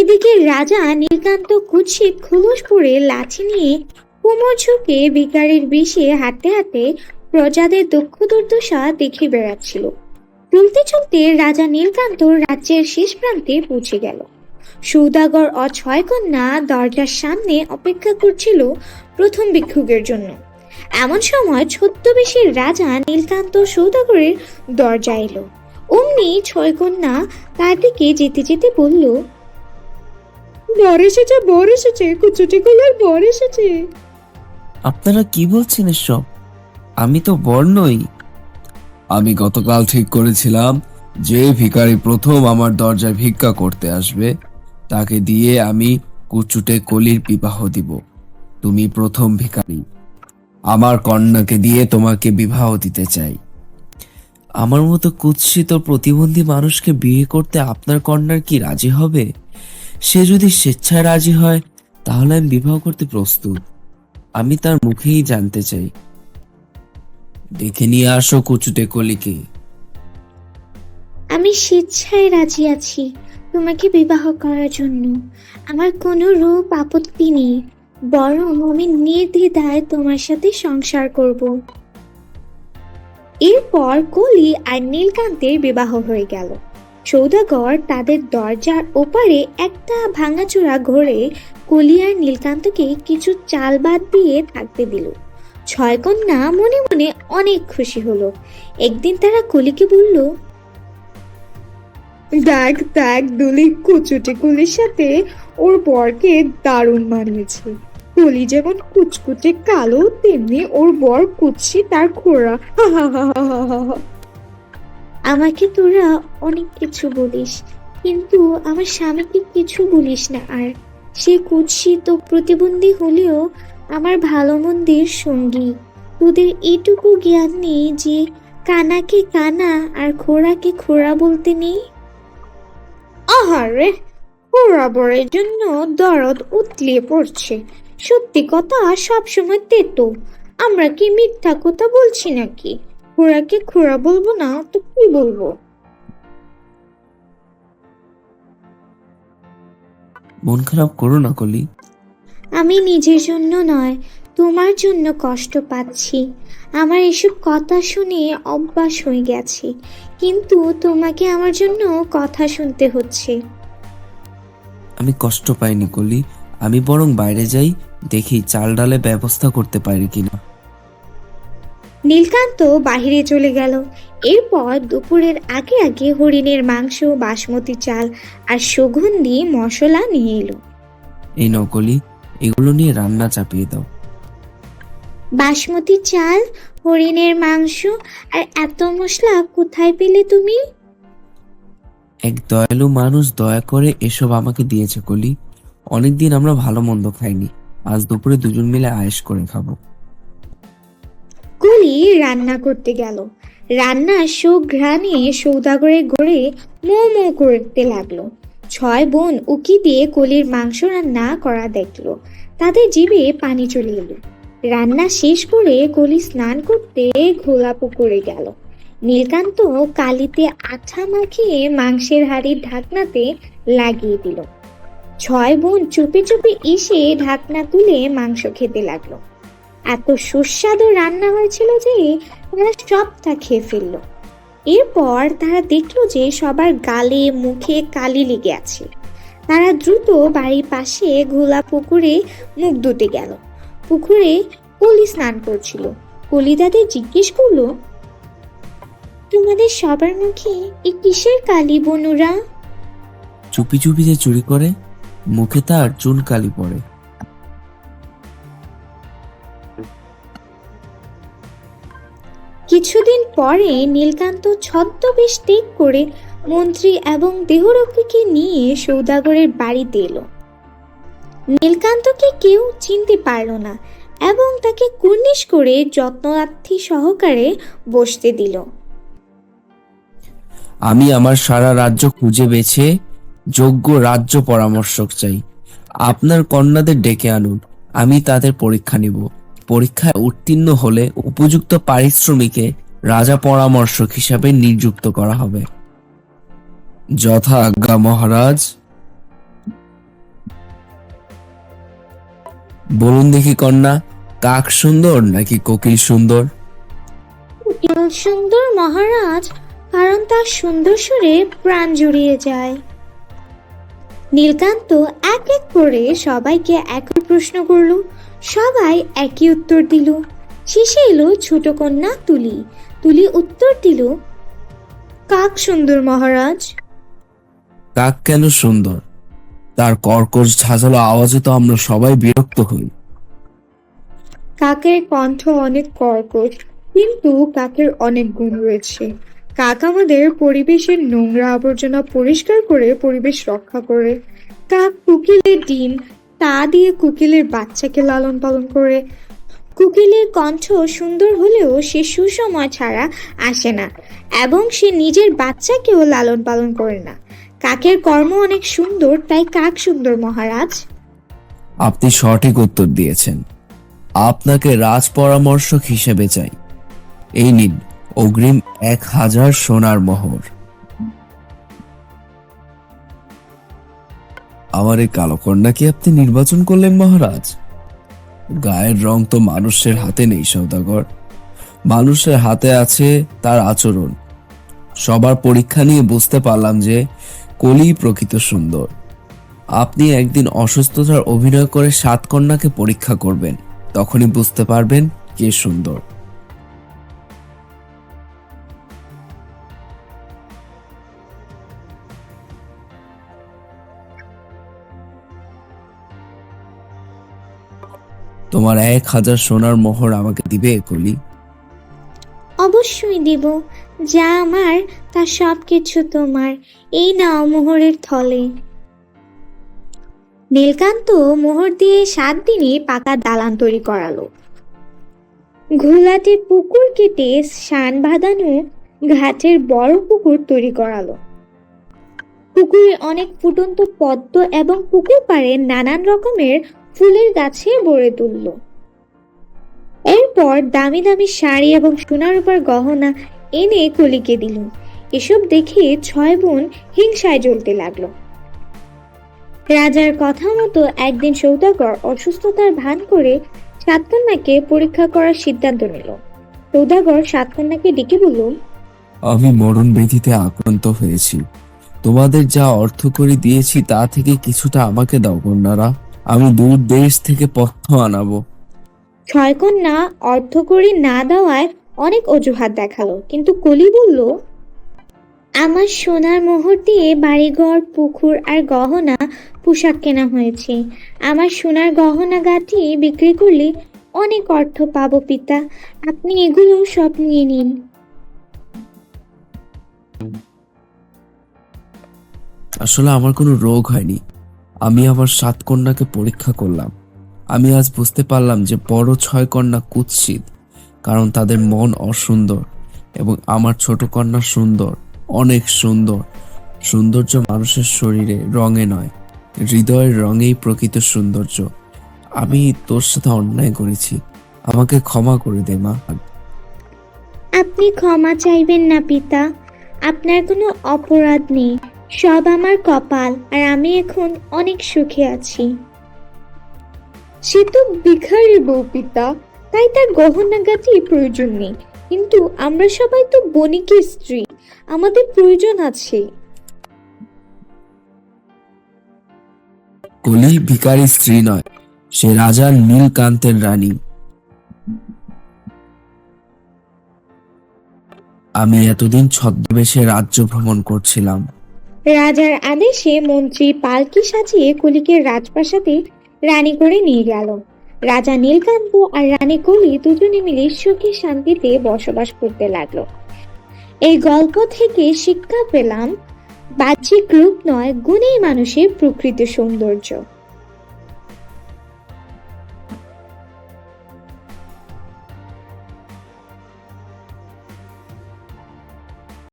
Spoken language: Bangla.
এদিকে রাজা নীলকান্ত কুৎসিত খোলস পরে লাঠি নিয়ে কোমর ঝুঁকে ভিকারির বিষে হাঁটতে হাঁটতে প্রজাদের দুঃখ দুর্দশা দেখে বেড়াচ্ছিল। চলতে চলতে রাজা নীলকান্ত রাজ্যের শেষ প্রান্তে পৌঁছে গেল। সৌদাগর ও ছয় কন্যা দরজার সামনে অপেক্ষা করছিল প্রথম ভিক্ষুকের জন্য। এমন সময় ছদ্মবেশের রাজা নীলকান্ত সৌদাগরের দরজা এলো। অমনি ছয় কন্যা তার দিকে যেতে যেতে বলল বর এসেছে বর এসেছে কুচুটি গুলোর বর এসেছে। আপনারা কি বলছেন এসব? আমি তো বর নই। আমি গতকাল ঠিক করেছিলাম যে ভিখারি প্রথম আমার দরজায় ভিক্ষা করতে আসবে তাকে দিয়ে আমি কুচুটে কলির বিবাহ দিব। তুমি প্রথম ভিখারি। আমার কন্যাকে দিয়ে তোমাকে বিবাহ দিতে চাই। আমার মতো কুৎসিত প্রতিবন্ধী মানুষকে বিয়ে করতে আপনার কন্যার কি রাজি হবে? সে যদি স্বেচ্ছায় রাজি হয়, তাহলে আমি বিবাহ করতে প্রস্তুত। আমি তার মুখেই জানতে চাই। দেখে নিয়ে আসো কুচুটে কলিকে। আমি স্বেচ্ছায় রাজি আছি তোমাকে বিবাহ করার জন্য। আমার কোনো রূপ আপত্তি নেই, বরং আমি নির্দ্বিধায় তোমার সাথে সংসার করব। এরপর কলি আর নীলকান্তের বিবাহ হয়ে গেল। সৌদাগর তাদের দরজার ওপারে একটা ভাঙাচোরা ঘরে কলি আর নীলকান্তকে কিছু চাল বাদ দিয়ে থাকতে দিল। ছয় কন্যা মনে মনে অনেক খুশি হলো। একদিন তারা কলিকে বলল, দেখ দেখ, দুলি কুচুটে কুলির সাথে ওর বরকে দারুণ মানিয়েছে। কলি যেমন কুচকুচে কালো, তেমনি ওর বর কুচি তার খোড়া। আমাকে তোরা অনেক কিছু বলিস, কিন্তু আমার স্বামীকে কিছু বলিস না। আর সে কুৎসিত প্রতিবন্ধী হলেও আমার ভালো মন্দের সঙ্গী। তোদের এটুকু জ্ঞান নেই যে কানাকে কানা আর খোড়াকে খোড়া বলতে নেই? আহারে বরাবরের জন্য দরদ উতলিয়ে পড়ছে। সত্যি কথা সবসময় তেতো। আমরা কি মিথ্যা কথা বলছি নাকি? খোড়াকে খোড়া বলব না তো কি বলব? মন খারাপ করো না কলি। আমি নিজের জন্য নয় তোমার জন্য কষ্ট পাচ্ছি। আমার এসব কথা শুনে অভ্যাস হয়ে গেছে কিন্তু তোমাকে আমার জন্য কথা শুনতে হচ্ছে। আমি কষ্ট পাইনি কলি। আমি বরং বাইরে যাই দেখি চাল ডালে ব্যবস্থা করতে পারি কিনা। নীলকান্ত বাহিরে চলে গেল। এরপর দুপুরের আগে আগে হরিণের মাংস বাসমতি চাল আর সুগন্ধি মশলা নিয়ে এলো। এই নকলি এগুলো নিয়ে রান্না চাপিয়ে দাও। বাসমতি চাল হরিণের মাংস আর এত মশলা কোথায় পেলে তুমি? এক দয়ালু মানুষ দয়া করে এসব আমাকে দিয়েছে কলি। অনেকদিন আমরা ভালো মন্দ খাইনি। আজ দুপুরে দুজন মিলে আয়েশ করে খাব। রান্না করতে গেল। রান্নার সুঘ্রাণে সৌদাগরে গড়ে মো মো করতে লাগল। ছয় বোন উকি দিয়ে কলির মাংস রান্না করা দেখল। তাদের জিভে পানি চলে এলো। রান্না শেষ করে কলি স্নান করতে ঘোলা পুকুরে গেল। নীলকান্ত কালিতে আঠা মাখিয়ে মাংসের হাড়ির ঢাকনাতে লাগিয়ে দিল। ছয় বোন চুপে চুপে এসে ঢাকনা তুলে মাংস খেতে লাগল। এত সুস্বাদু রান্না হয়েছিল যে তারা সবটা খেয়ে ফেলল। এরপর তারা দেখল যে সবার গালে, মুখে কালি লেগে আছে। তারা দ্রুত বাড়ির পাশে ঘোলা পুকুরে মুখ ধুতে গেল। পুকুরে কলি স্নান করছিল। কলি তাদের জিজ্ঞেস করল, তোমাদের সবার মুখে এই কিসের কালি বনুরা? চুপি চুপি যে চুরি করে, মুখে তার চুন কালি পড়ে। কিছুদিন পরে নীলকান্ত ছদ্মবেশ ত্যাগ করে মন্ত্রী এবং দেহরক্ষীকে নিয়ে সৌদাগরের বাড়িতে এলো। নীলকান্তকে কেউ চিনতে পারল না এবং তাকে কুর্নিশ করে যত্নার্থী সহকারে বসতে দিল। আমি আমার সারা রাজ্য খুঁজে বেছে যোগ্য রাজ্য পরামর্শক চাই। আপনার কন্যাদের ডেকে আনুন, আমি তাদের পরীক্ষা নিব। পরীক্ষায় উত্তীর্ণ হলে উপযুক্ত পারিশ্রমিকে রাজা পরামর্শক হিসাবে নিযুক্ত করা হবে। যথা আজ্ঞা, মহারাজ। বলুন দেখি, কন্যা, কাক সুন্দর নাকি কোকিল সুন্দর? কোকিল সুন্দর, মহারাজ, কারণ তার সুন্দর সুরে প্রাণ জুড়িয়ে যায়। নীলকান্ত এক এক করে সবাইকে একই প্রশ্ন করল। সবাই একই উত্তর দিল। শেষে এলো ছোট কন্যা তুলি। তুলি উত্তর দিল কাক সুন্দর মহারাজ? কাক কেন সুন্দর? তার কর্কশ ঝাঁঝালো আওয়াজে তো আমরা সবাই বিরক্ত হই। কাকের কণ্ঠ অনেক কর্কশ কিন্তু কাকের অনেক গুণ রয়েছে। কাক আমাদের পরিবেশের নোংরা আবর্জনা পরিষ্কার করে পরিবেশ রক্ষা করে। কাক কুকিলের ডিম তা দিয়ে কুকিলের বাচ্চাকে লালন পালন করে। কুকিলের কণ্ঠ সুন্দর হলেও সে সুসময় ছাড়া আসে না এবং সে নিজের বাচ্চাকেও লালন পালন করে না। কাকের কর্ম অনেক সুন্দর, তাই কাক সুন্দর মহারাজ। আপনি সঠিক উত্তর দিয়েছেন। আপনাকে রাজ পরামর্শক হিসেবে চাই। এই নিন, অগ্রিম এক হাজার সোনার মোহর। আমার এই কালো কন্যাকে আপনি নির্বাচন করলেন, মহারাজ? গায়ের রং তো মানুষের হাতে নেই সৌদাগর মানুষের হাতে আছে তার আচরণ। সবার পরীক্ষা নিয়ে বুঝতে পারলাম যে কলি প্রকৃত সুন্দর। আপনি একদিন অসুস্থতার অভিনয় করে সাত কন্যাকে পরীক্ষা করবেন, তখনই বুঝতে পারবেন কে সুন্দর। তোমার এক হাজার সোনার মোহর আমাকে দিবে, কলি? অবশ্যই দিব। যা আমার, তা সব কিছু তোমার। এই নাও মোহরের থলে। নীলকান্ত মোহর দিয়ে সাত দিনে পাকা দালান তৈরি করালো। ঘোলাটে পুকুর কেটে শান বাঁধানো ঘাটের বড় পুকুর তৈরি করালো। পুকুরে অনেক ফুটন্ত পদ্ম এবং পুকুর পাড়ে নানান রকমের ফুলের গাছে ভরে তুললো। এরপর দামি দামি শাড়ি এবং সোনার উপর গহনা এনে কলিকে দিল। এসব দেখে ছয় বোন হিংসায় জ্বলতে লাগল। রাজার কথা মতো একদিন সৌদাগর অসুস্থতার ভান করে সাতকন্যাকে পরীক্ষা করার সিদ্ধান্ত নিল। সৌদাগর সাতকন্যাকে ডেকে বলল, আমি মরণ ব্যাধিতে আক্রান্ত হয়েছি। তোমাদের যা অর্থ করে দিয়েছি তা থেকে কিছুটা আমাকে দাও, কন্যারা। আমি দূর দেশ থেকে পথ্য আনাবো। ছয়কন্যা অর্থকরী না দেওয়ায় অনেক অজুহাত দেখাল কিন্তু কলি বলল আমার সোনার মোহর দিয়ে বাড়িঘর পুকুর আর গহনা পোশাক কেনা হয়েছে। আমার সোনার গহনা গাঁঠি বিক্রি করলে অনেক অর্থ পাবো পিতা। আপনি এগুলো সব নিয়ে নিন। আসলে আমার কোনো রোগ হয়নি। আমি আমার সাত কন্যাকে পরীক্ষা করলাম। আমি আজ বুঝতে পারলাম যে বড় ছয় কন্যা কুৎসিত, কারণ তাদের মন অসুন্দর এবং আমার ছোট কন্যা সুন্দর, অনেক সুন্দর। সৌন্দর্য মানুষের শরীরে রঙে নয়, হৃদয়ের রঙেই প্রকৃত সৌন্দর্য। আমি তোর সাথে অন্যায় করেছি। আমাকে ক্ষমা করে দে, মা। আপনি ক্ষমা চাইবেন না, পিতা। আপনার কোনো অপরাধ নেই। সব আমার কপাল, আর আমি এখন অনেক সুখে আছি। সে তো ভিখারি বউ পিতা, তাই তার গহনা গাটি প্রয়োজন নেই। কিন্তু আমরা সবাই তো বণিকের স্ত্রী, আমাদের প্রয়োজন আছে। কলি ভিকারি স্ত্রী নয়, সে রাজার নীলকান্তের রানী। আমি এতদিন ছদ্মবেশে রাজ্য ভ্রমণ করছিলাম। রাজার আদেশে মন্ত্রী পালকি সাজিয়ে কলিকে রাজপ্রাসাদে রানী করে নিয়ে গেল। রাজা নীলকান্ত আর রানী কলি দুজনে মিলে সুখী শান্তিতে বসবাস করতে লাগল। এই গল্প থেকে শিক্ষা পেলাম বাহ্যিক রূপ নয়, গুণেই মানুষের প্রকৃত সৌন্দর্য।